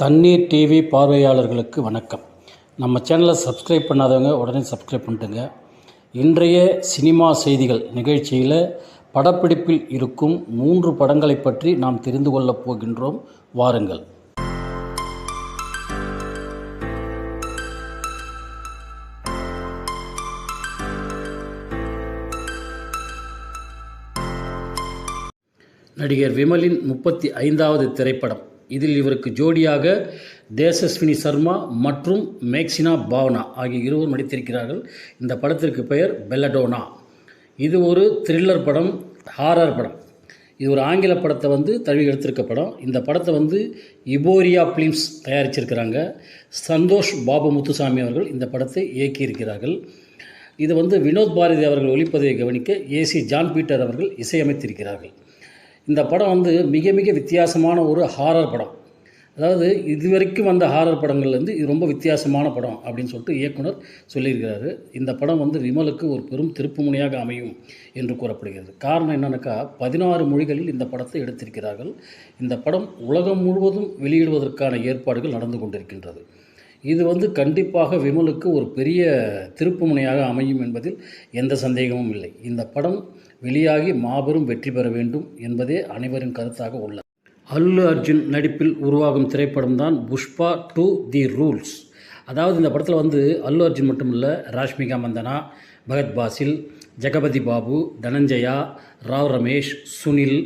தண்ணீர் டிவி பார்வையாளர்களுக்கு வணக்கம். நம்ம சேனலை சப்ஸ்கிரைப் பண்ணாதவங்க உடனே சப்ஸ்கிரைப் பண்ணிட்டுங்க. இன்றைய சினிமா செய்திகள் நிகழ்ச்சியில் படப்பிடிப்பில் இருக்கும் மூன்று படங்களை பற்றி நாம் தெரிந்து கொள்ளப் போகின்றோம். வாருங்கள். நடிகர் விமலின் முப்பத்தி ஐந்தாவது திரைப்படம். இதில் இவருக்கு ஜோடியாக தேசஸ்வினி சர்மா மற்றும் மேக்சினா பாவனா ஆகிய இருவரும் நடித்திருக்கிறார்கள். இந்த படத்திற்கு பெயர் பெல்லடோனா. இது ஒரு த்ரில்லர் படம் ஹாரர் படம். இது ஒரு ஆங்கில படத்தை வந்து தழுவி எடுத்திருக்க படம். இந்த படத்தை வந்து இபோரியா ஃபிலிம்ஸ் தயாரிச்சிருக்கிறாங்க. சந்தோஷ் பாபு முத்துசாமி அவர்கள் இந்த படத்தை இயக்கியிருக்கிறார்கள். இது வந்து வினோத் பாரதி அவர்கள் ஒளிப்பதிவை கவனிக்க ஏசி ஜான் பீட்டர் அவர்கள் இசையமைத்திருக்கிறார்கள். இந்த படம் வந்து மிக மிக வித்தியாசமான ஒரு ஹாரர் படம். அதாவது இதுவரைக்கும் வந்த ஹாரர் படங்கள்லேருந்து இது ரொம்ப வித்தியாசமான படம் அப்படின்னு சொல்லிட்டு இயக்குனர் சொல்லியிருக்கிறாரு. இந்த படம் வந்து விமலுக்கு ஒரு பெரும் திருப்புமுனையாக அமையும் என்று கூறப்படுகிறது. காரணம் என்னென்னாக்கா பதினாறு மொழிகளில் இந்த படத்தை எடுத்திருக்கிறார்கள். இந்த படம் உலகம் முழுவதும் வெளியிடுவதற்கான ஏற்பாடுகள் நடந்து கொண்டிருக்கின்றது. இது வந்து கண்டிப்பாக விமலுக்கு ஒரு பெரிய திருப்புமுனையாக அமையும் என்பதில் எந்த சந்தேகமும் இல்லை. இந்த படம் வெளியாகி மாபெரும் வெற்றி பெற வேண்டும் என்பதே அனைவரின் கருத்தாக உள்ளது. அல்லு அர்ஜுன் நடிப்பில் உருவாகும் திரைப்படம் தான் புஷ்பா டு தி ரூல்ஸ். அதாவது இந்த படத்தில் வந்து அல்லு அர்ஜுன் மட்டும் இல்லை ராஷ்மிகா மந்தனா பகத் பாசில் ஜெகபதி பாபு தனஞ்சயா ராவ் ரமேஷ் சுனில்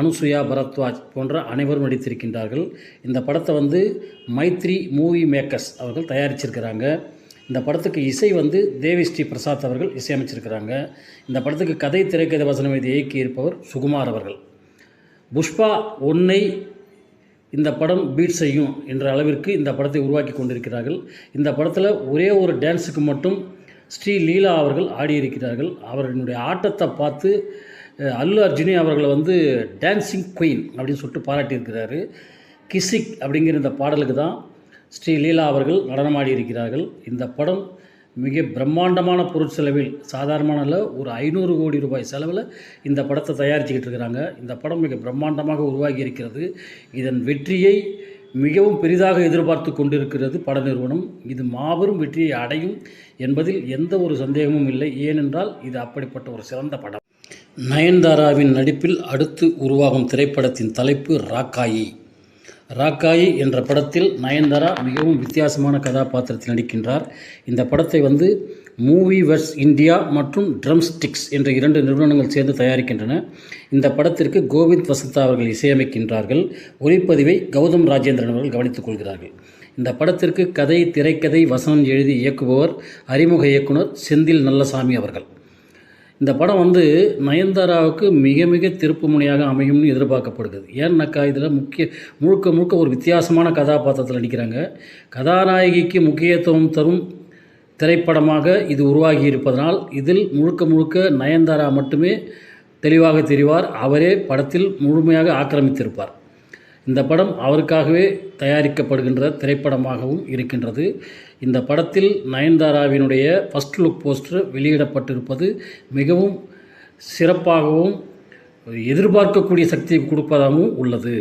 அனுசுயா பரத்வாஜ் போன்ற அனைவரும் நடித்திருக்கின்றார்கள். இந்த படத்தை வந்து மைத்ரி மூவி மேக்கர்ஸ் அவர்கள் தயாரிச்சிருக்கிறாங்க. இந்த படத்துக்கு இசை வந்து தேவி ஸ்ரீ பிரசாத் அவர்கள் இசையமைச்சிருக்கிறாங்க. இந்த படத்துக்கு கதை திரைக்கதை வசனம் எழுதி இயக்கியிருப்பவர் சுகுமார் அவர்கள். புஷ்பா ஒன்னை இந்த படம் பீட் செய்யும் என்ற அளவிற்கு இந்த படத்தை உருவாக்கி கொண்டிருக்கிறார்கள். இந்த படத்தில் ஒரே ஒரு டான்ஸுக்கு மட்டும் ஸ்ரீ லீலா அவர்கள் ஆடியிருக்கிறார்கள். அவர்களுடைய ஆட்டத்தை பார்த்து அல்லு அர்ஜுனே அவர்களை வந்து டான்சிங் குயின் அப்படின்னு சொல்லிட்டு பாராட்டியிருக்கிறாரு. கிசிக் அப்படிங்கிற இந்த பாடலுக்கு தான் ஸ்ரீ லீலா அவர்கள் நடனமாடி இருக்கிறார்கள். இந்த படம் மிக பிரம்மாண்டமான பொருட்செலவில் சாதாரணமான ஒரு ஐநூறு கோடி ரூபாய் செலவில் இந்த படத்தை தயாரிச்சுக்கிட்டு இருக்கிறாங்க. இந்த படம் மிக பிரம்மாண்டமாக உருவாகி இருக்கிறது. இதன் வெற்றியை மிகவும் பெரிதாக எதிர்பார்த்து கொண்டிருக்கிறது பட நிறுவனம். இது மாபெரும் வெற்றியை அடையும் என்பதில் எந்த ஒரு சந்தேகமும் இல்லை. ஏனென்றால் இது அப்படிப்பட்ட ஒரு சிறந்த படம். நயன்தாராவின் நடிப்பில் அடுத்து உருவாகும் திரைப்படத்தின் தலைப்பு ராக்காயி. ராக்காயி என்ற படத்தில் நயன்தாரா மிகவும் வித்தியாசமான கதாபாத்திரத்தில் நடிக்கின்றார். இந்த படத்தை வந்து மூவி வெர்ஸ் இந்தியா மற்றும் ட்ரம் ஸ்டிக்ஸ் என்ற இரண்டு நிறுவனங்கள் சேர்ந்து தயாரிக்கின்றன. இந்த படத்திற்கு கோவிந்த் வசந்தா அவர்கள் இசையமைக்கின்றார்கள். ஒளிப்பதிவை கௌதம் ராஜேந்திரன் அவர்கள் கவனித்துக் கொள்கிறார்கள். இந்த படத்திற்கு கதை திரைக்கதை வசனம் எழுதி இயக்குபவர் அறிமுக இயக்குனர் செந்தில் நல்லசாமி அவர்கள். இந்த படம் வந்து நயன்தாராவுக்கு மிக மிக திருப்பு முனையாக அமையும்னு எதிர்பார்க்கப்படுகிறது. ஏன்னாக்கா இதில் முக்கிய முழுக்க முழுக்க ஒரு வித்தியாசமான கதாபாத்திரத்தில் நடிக்கிறாங்க. கதாநாயகிக்கு முக்கியத்துவம் தரும் திரைப்படமாக இது உருவாகி இருப்பதனால் இதில் முழுக்க முழுக்க நயன்தாரா மட்டுமே தெளிவாக தெரிவார். அவரே படத்தில் முழுமையாக ஆக்கிரமித்திருப்பார். இந்த படம் அவருக்காகவே தயாரிக்கப்படுகின்ற திரைப்படமாகவும் இருக்கின்றது. இந்த படத்தில் நயன்தாராவினுடைய ஃபஸ்ட் லுக் போஸ்டர் வெளியிடப்பட்டிருப்பது மிகவும் சிறப்பாகவும் எதிர்பார்க்கக்கூடிய சக்தியை கொடுப்பதாகவும் உள்ளது.